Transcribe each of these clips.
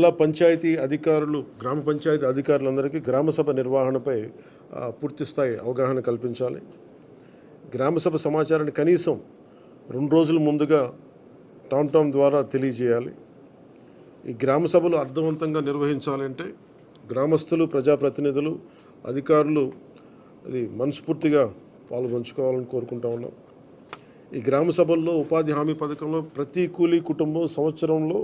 జిల్లా పంచాయతీ అధికారులు గ్రామ పంచాయతీ అధికారులందరికీ గ్రామ సభ నిర్వహణపై పూర్తిస్థాయి పూర్తి స్థాయి అవగాహన కల్పించాలి. గ్రామ సభ సమాచారాన్ని కనీసం రెండు రోజుల ముందుగా టౌన్ టౌన్ ద్వారా తెలియజేయాలి. ఈ గ్రామ సభలు అర్థవంతంగా నిర్వహించాలంటే గ్రామస్తులు ప్రజాప్రతినిధులు అధికారులు అది మనస్ఫూర్తిగా పాల్గొంచుకోవాలని కోరుకుంటా ఉన్నాం. ఈ గ్రామ సభల్లో ఉపాధి హామీ పథకంలో ప్రతి కూలీ కుటుంబం సంవత్సరంలో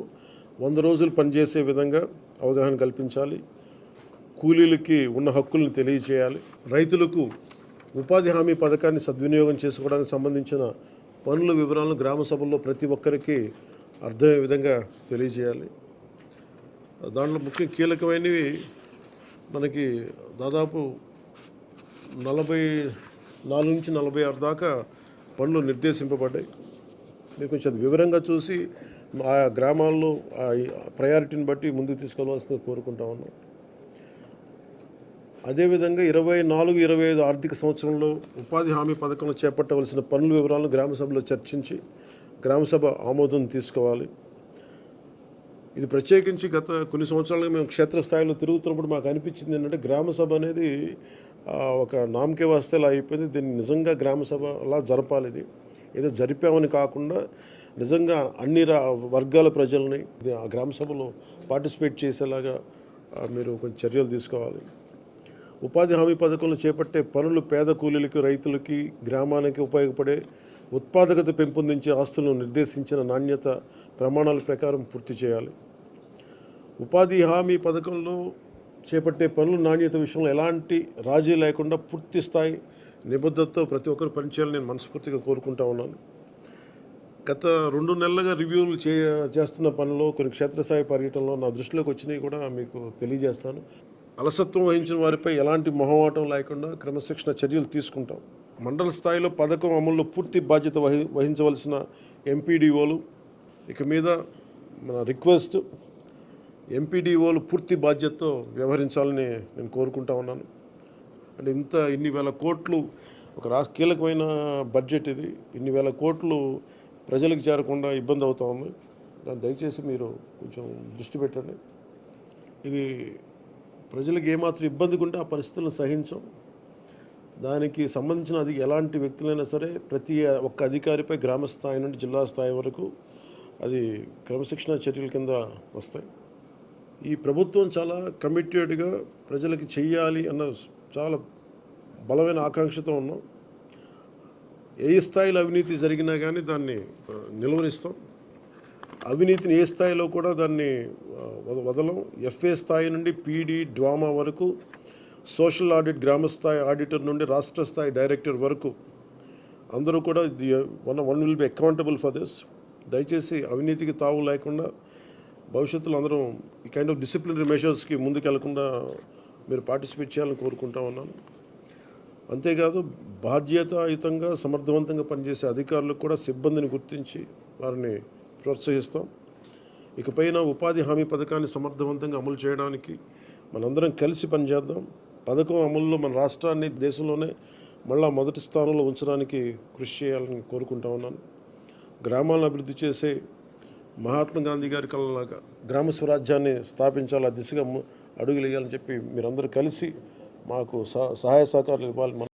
వంద రోజులు పనిచేసే విధంగా అవగాహన కల్పించాలి. కూలీలకి ఉన్న హక్కులను తెలియచేయాలి రైతులకు ఉపాధి హామీ పథకాన్ని సద్వినియోగం చేసుకోవడానికి సంబంధించిన పనుల వివరాలను గ్రామ సభల్లో ప్రతి ఒక్కరికి అర్థమయ్యే విధంగా తెలియజేయాలి. దాంట్లో ముఖ్య కీలకమైనవి మనకి దాదాపు నలభై నాలుగు నుంచి నలభై ఆరు దాకా పనులు నిర్దేశింపబడ్డాయి. మీరు కొంచెం వివరంగా చూసి ఆ గ్రామాల్లో ప్రయారిటీని బట్టి ముందుకు తీసుకెళ్ళవలసింది కోరుకుంటా ఉన్నాం. అదేవిధంగా ఇరవై నాలుగు ఇరవై ఐదు ఆర్థిక సంవత్సరంలో ఉపాధి హామీ పథకంలో చేపట్టవలసిన పనుల వివరాలను గ్రామ సభలో చర్చించి గ్రామసభ ఆమోదం తీసుకోవాలి. ఇది ప్రత్యేకించి గత కొన్ని సంవత్సరాలుగా మేము క్షేత్రస్థాయిలో తిరుగుతున్నప్పుడు మాకు అనిపించింది ఏంటంటే గ్రామసభ అనేది ఒక నామకే వస్తేలా అయిపోయింది. దీన్ని నిజంగా గ్రామసభ అలా జరపాలి ఇది. ఏదో జరిపామని కాకుండా నిజంగా అన్ని రా వర్గాల ప్రజల్ని ఆ గ్రామ సభలో పార్టిసిపేట్ చేసేలాగా మీరు కొంచెం చర్యలు తీసుకోవాలి. ఉపాధి హామీ పథకంలో చేపట్టే పనులు పేద కూలీలకు రైతులకి గ్రామానికి ఉపయోగపడే ఉత్పాదకత పెంపొందించే ఆస్తులను నిర్దేశించిన నాణ్యత ప్రమాణాల ప్రకారం పూర్తి చేయాలి. ఉపాధి హామీ పథకంలో చేపట్టే పనులు నాణ్యత విషయంలో ఎలాంటి రాజీ లేకుండా పూర్తి స్థాయి నిబద్ధతతో ప్రతి ఒక్కరు పనిచేయాలని నేను మనస్ఫూర్తిగా కోరుకుంటా ఉన్నాను. గత రెండు నెలలుగా రివ్యూలు చే చేస్తున్న పనిలో కొన్ని క్షేత్రస్థాయి పర్యటనలో నా దృష్టిలోకి వచ్చినవి కూడా మీకు తెలియజేస్తాను. అలసత్వం వహించిన వారిపై ఎలాంటి మొహమాటం లేకుండా క్రమశిక్షణ చర్యలు తీసుకుంటాం. మండల స్థాయిలో పథకం అమల్లో పూర్తి బాధ్యత వహి వహించవలసిన ఎంపీడీఓలు ఇక మీద మన రిక్వెస్ట్ ఎంపీడీఓలు పూర్తి బాధ్యతతో వ్యవహరించాలని నేను కోరుకుంటా ఉన్నాను. అంటే ఇంత ఇన్ని వేల కోట్లు ఒక రాష్ట్ర కీలకమైన బడ్జెట్ ఇది. ఇన్ని వేల కోట్లు ప్రజలకు చేరకుండా ఇబ్బంది అవుతా ఉంది. దాన్ని దయచేసి మీరు కొంచెం దృష్టి పెట్టండి. ఇది ప్రజలకు ఏమాత్రం ఇబ్బందిగా ఉంటే ఆ పరిస్థితులను సహించం. దానికి సంబంధించిన అది ఎలాంటి వ్యక్తులైనా సరే ప్రతి ఒక్క అధికారిపై గ్రామ స్థాయి నుండి జిల్లా స్థాయి వరకు అది క్రమశిక్షణ చర్యల కింద వస్తాయి. ఈ ప్రభుత్వం చాలా కమిటెడ్గా ప్రజలకి చెయ్యాలి అన్న చాలా బలమైన ఆకాంక్షతో ఉన్నాం. ఏ స్థాయిలో అవినీతి జరిగినా కానీ దాన్ని నిలువరిస్తాం అవినీతిని ఏ స్థాయిలో కూడా దాన్ని వద- వదలం. ఎఫ్ఏ స్థాయి నుండి పీడీ డ్వామా వరకు సోషల్ ఆడిట్ గ్రామ స్థాయి ఆడిటర్ నుండి రాష్ట్ర స్థాయి డైరెక్టర్ వరకు అందరూ కూడా one one will be accountable for this. దయచేసి అవినీతికి తావు లేకుండా భవిష్యత్తులో అందరం ఈ కైండ్ ఆఫ్ డిసిప్లినరీ మెషర్స్కి ముందుకెళ్ళకుండా మీరు పార్టిసిపేట్ చేయాలని కోరుకుంటా ఉన్నాను. అంతేకాదు బాధ్యతాయుతంగా సమర్థవంతంగా పనిచేసే అధికారులకు కూడా సిబ్బందిని గుర్తించి వారిని ప్రోత్సహిస్తాం. ఇకపైన ఉపాధి హామీ పథకాన్ని సమర్థవంతంగా అమలు చేయడానికి మనందరం కలిసి పనిచేద్దాం. పథకం అమలులో మన రాష్ట్రాన్ని దేశంలోనే మళ్ళా మొదటి స్థానంలో ఉంచడానికి కృషి చేయాలని కోరుకుంటా ఉన్నాను. గ్రామాలను అభివృద్ధి చేసే మహాత్మా గాంధీ గారి కళలాగా గ్రామ స్వరాజ్యాన్ని స్థాపించాలి ఆ దిశగా అడుగులేయాలని చెప్పి మీరందరూ కలిసి మాకు సహ- సహాయ సహకారాలు ఇవ్వాలి.